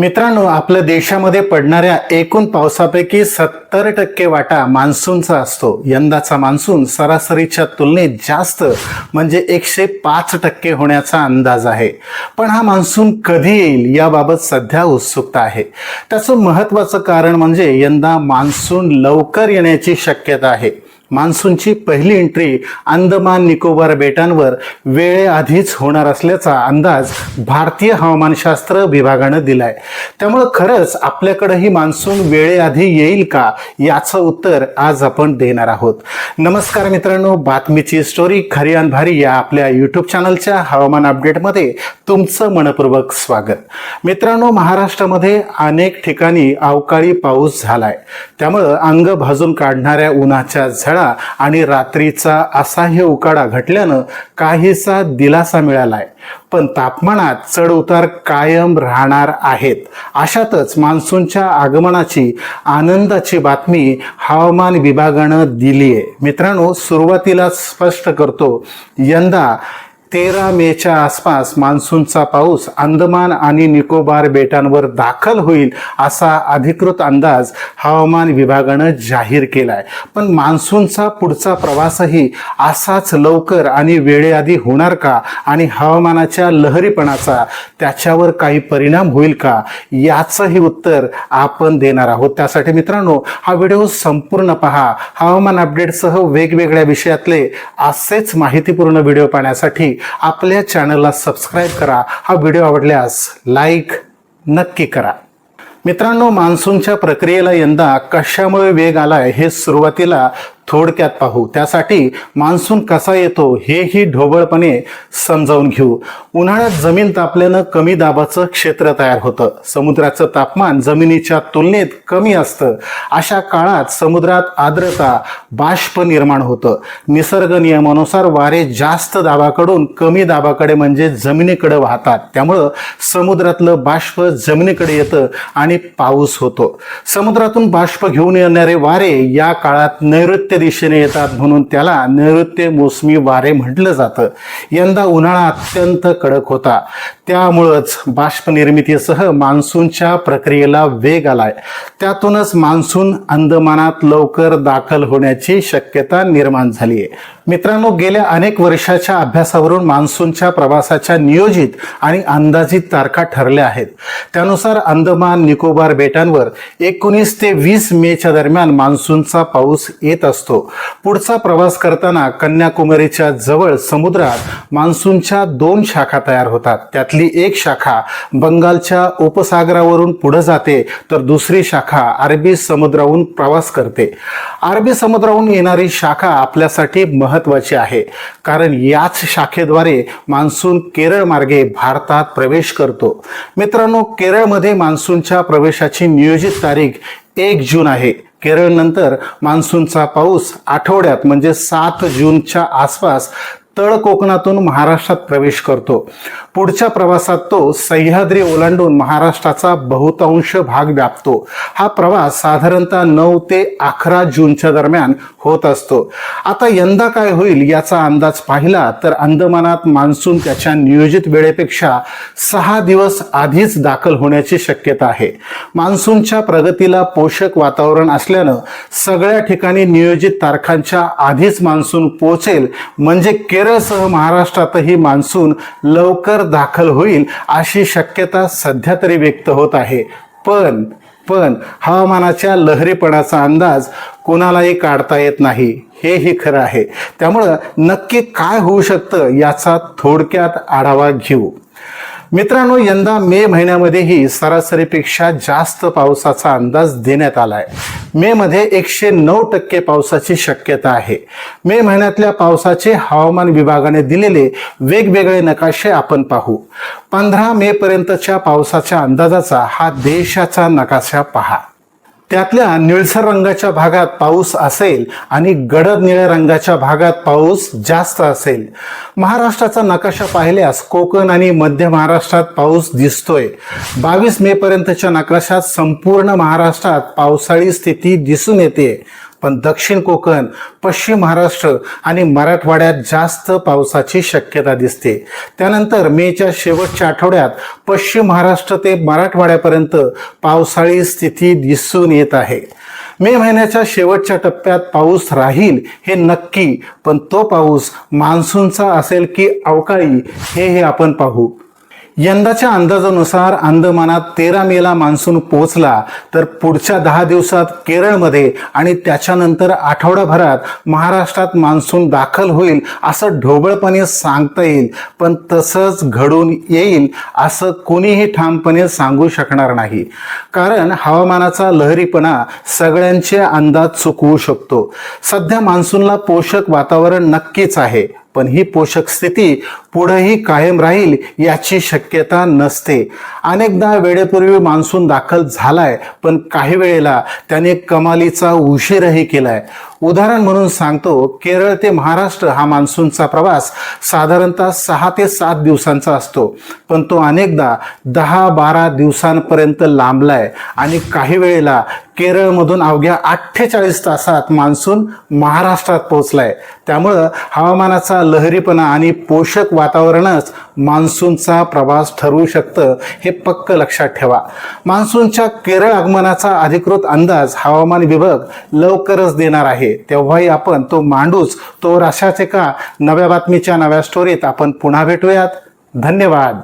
मित्रांनो आपल्या देशामध्ये पडणाऱ्या एकूण पावसापैकी सत्तर टक्के वाटा मान्सूनचा असतो. यंदाचा मान्सून सरासरीच्या तुलनेत जास्त म्हणजे एकशे पाच टक्के होण्याचा अंदाज आहे. पण हा मान्सून कधी येईल याबाबत सध्या उत्सुकता आहे. त्याचं महत्त्वाचं कारण म्हणजे यंदा मान्सून लवकर येण्याची शक्यता आहे. मान्सूनची पहिली एंट्री अंदमान निकोबार बेटांवर वेळेआधीच होणार असल्याचा अंदाज भारतीय हवामानशास्त्र विभागानं दिलाय. त्यामुळं खरंच आपल्याकडंही मान्सून वेळेआधी येईल का याचं उत्तर आज आपण देणार आहोत. नमस्कार मित्रांनो बातमीची स्टोरी खरी अन भारी या आपल्या यूट्यूब चॅनलच्या हवामान अपडेटमध्ये तुमचं मनपूर्वक स्वागत. मित्रांनो महाराष्ट्रामध्ये अनेक ठिकाणी अवकाळी पाऊस झालाय. त्यामुळं अंग भाजून काढणाऱ्या उन्हाच्या झळा आणि रात्रीचा असह्य उकाडा घटल्यानं काहीसा दिलासा मिळालाय. पण तापमानात चढ उतार कायम राहणार आहेत. अशातच मान्सूनच्या आगमनाची आनंदाची बातमी हवामान विभागानं दिली आहे मित्रांनो सुरुवातीला स्पष्ट करतो यंदा तेरा मेच्या आसपास मान्सूनचा पाऊस अंदमान आणि निकोबार बेटांवर दाखल होईल असा अधिकृत अंदाज हवामान विभागानं जाहीर केलाय. पण मान्सूनचा पुढचा प्रवासही असाच लवकर आणि वेळेआधी होणार का? आणि हवामानाच्या लहरीपणाचा त्याच्यावर काही परिणाम होईल का? याचंही उत्तर आपण देणार आहोत. त्यासाठी मित्रांनो हा व्हिडिओ संपूर्ण पहा. हवामान अपडेटसह वेगवेगळ्या विषयातले असेच माहितीपूर्ण व्हिडिओ पाहण्यासाठी आपल्या चॅनलला सबस्क्राईब करा. हा व्हिडिओ आवडल्यास लाईक नक्की करा. मित्रांनो मान्सूनच्या प्रक्रियेला यंदा कशामुळे वेग आलाय हे सुरुवातीला थोडक्यात पाहू. त्यासाठी मान्सून कसा येतो हेही ढोबळपणे समजावून घेऊ. उन्हाळ्यात जमीन तापल्यानं कमी दाबाचं क्षेत्र तयार होतं. समुद्राचं तापमान जमिनीच्या तुलनेत कमी असतं. अशा काळात समुद्रात आर्द्रता बाष्प निर्माण होतं. निसर्ग नियमानुसार वारे जास्त दाबाकडून कमी दाबाकडे म्हणजे जमिनीकडे वाहतात. त्यामुळं समुद्रातलं बाष्प जमिनीकडे येतं आणि पाऊस होतो. समुद्रातून बाष्प घेऊन येणारे वारे या काळात नैऋत्य दिशेने येतात म्हणून त्याला नैऋत्य मोसमी वारे म्हटलं जातं. यंदा उन्हाळा अत्यंत कडक होता. त्यामुळंच बाष्प निर्मितीसह मान्सूनच्या प्रक्रियेला वेग आलाय. त्यातूनच मान्सून अंदमानात लवकर दाखल होण्याची शक्यता निर्माण झाली आहे मित्रांनो गेल्या अनेक वर्षाच्या अभ्यासावरून मान्सूनच्या प्रवासाच्या नियोजित आणि अंदाजित तारखा ठरल्या आहेत. त्यानुसार अंदमान निकोबार बेटांवर एकोणीस ते वीस मेच्या दरम्यान मान्सूनचा पाऊस येत असतो. पुढचा प्रवास करताना कन्याकुमारीच्या जवळ समुद्रात मान्सूनच्या दोन शाखा तयार होतात. त्यातली एक शाखा बंगालच्या उपसागरावरून पुढे जाते तर दुसरी शाखा अरबी समुद्राहून प्रवास करते. अरबी समुद्राहून येणारी शाखा आपल्यासाठी महत्वाची आहे कारण याच शाखेद्वारे मान्सून केरळ मार्गे भारतात प्रवेश करतो. मित्रांनो केरळमध्ये मान्सूनच्या प्रवेशाची नियोजित तारीख एक जून आहे. केरळनंतर मान्सूनचा पाऊस आठवड्यात म्हणजे सात जूनच्या आसपास तळ कोकणातून महाराष्ट्रात प्रवेश करतो. पुढच्या प्रवासात तो सह्याद्री ओलांडून महाराष्ट्राचा बहुतांश भाग व्यापतो. हा प्रवास साधारणतः नऊ ते अकरा जूनच्या दरम्यान होत असतो. आता यंदा काय होईल याचा अंदाज पाहिला तर अंदमानात मान्सून त्याच्या नियोजित वेळेपेक्षा सहा दिवस आधीच दाखल होण्याची शक्यता आहे. मान्सूनच्या प्रगतीला पोषक वातावरण असल्यानं सगळ्या ठिकाणी नियोजित तारखांच्या आधीच मान्सून पोहोचेल म्हणजे केरळसह महाराष्ट्रातही मान्सून लवकर दाखल होईल अशी शक्यता सध्या तरी व्यक्त होत आहे. पण पण हवामानाच्या लहरीपणाचा अंदाज कोणालाही काढता येत नाही. हेही खरं आहे. त्यामुळं नक्की काय होऊ शकतं याचा थोडक्यात आढावा घेऊ. मित्रांनो यंदा मे महिन्यामध्येही सरासरीपेक्षा जास्त पावसाचा अंदाज देण्यात आलाय. मे मध्ये एकशे नऊ टक्के पावसाची शक्यता आहे. मे महिन्यातल्या पावसाचे हवामान विभागाने दिलेले वेगवेगळे नकाशे आपण पाहू. पंधरा मे पर्यंतच्या पावसाच्या अंदाजाचा हा देशाचा नकाशा पहा. त्यातल्या निळसर रंगाच्या भागात पाऊस असेल आणि गडद निळ्या रंगाच्या भागात पाऊस जास्त असेल. महाराष्ट्राचा नकाशा पाहिल्यास कोकण आणि मध्य महाराष्ट्रात पाऊस दिसतोय. बावीस मे पर्यंतच्या नकाशात संपूर्ण महाराष्ट्रात पावसाळी स्थिती दिसून येते. पण दक्षिण कोकण पश्चिम महाराष्ट्र आणि मराठवाड्यात जास्त पावसाची शक्यता दिसते. त्यानंतर मेच्या शेवटच्या आठवड्यात पश्चिम महाराष्ट्र ते मराठवाड्यापर्यंत पावसाळी स्थिती दिसून येत आहे. मे महिन्याच्या शेवटच्या टप्प्यात पाऊस राहील हे नक्की पण तो पाऊस मान्सूनचा असेल की अवकाळी हे हे आपण पाहू. यंदाच्या अंदाजानुसार अंदमानात तेरा मेला मान्सून पोहोचला तर पुढच्या दहा दिवसात केरळमध्ये आणि त्याच्यानंतर आठवडाभरात महाराष्ट्रात मान्सून दाखल होईल असं ढोबळपणे सांगता येईल पण तसंच घडून येईल असं कोणीही ठामपणे सांगू शकणार नाही. कारण हवामानाचा लहरीपणा सगळ्यांचे अंदाज चुकवू शकतो. सध्या मान्सूनला पोषक वातावरण नक्कीच आहे. पण ही पोषक स्थिती पुढेही कायम राहील याची शक्यता नसते. अनेकदा वेळेपूर्वी मान्सून दाखल झालाय पण काही वेळेला त्याने कमालीचा उशीरही केलाय. उदाहरण म्हणून सांगतो केरळ ते महाराष्ट्र हा मान्सूनचा प्रवास साधारणतः सहा ते सात दिवसांचा असतो. पण तो अनेकदा दहा बारा दिवसांपर्यंत लांबलाय आणि काही वेळेला केरळमधून अवघ्या अठ्ठेचाळीस तासात मान्सून महाराष्ट्रात पोहोचलाय. त्यामुळं हवामानाचा लहरीपणा आणि पोषक वातावरणच मान्सूनचा प्रवास ठरवू शकतं हे पक्क लक्षात ठेवा. मान्सूनच्या केरळ आगमनाचा अधिकृत अंदाज हवामान विभाग लवकरच देणार आहे. तेव्हाही आपण तो मांडूच तो अशाच एका नव्या बातमीच्या नव्या स्टोरीत आपण पुन्हा भेटूयात. धन्यवाद.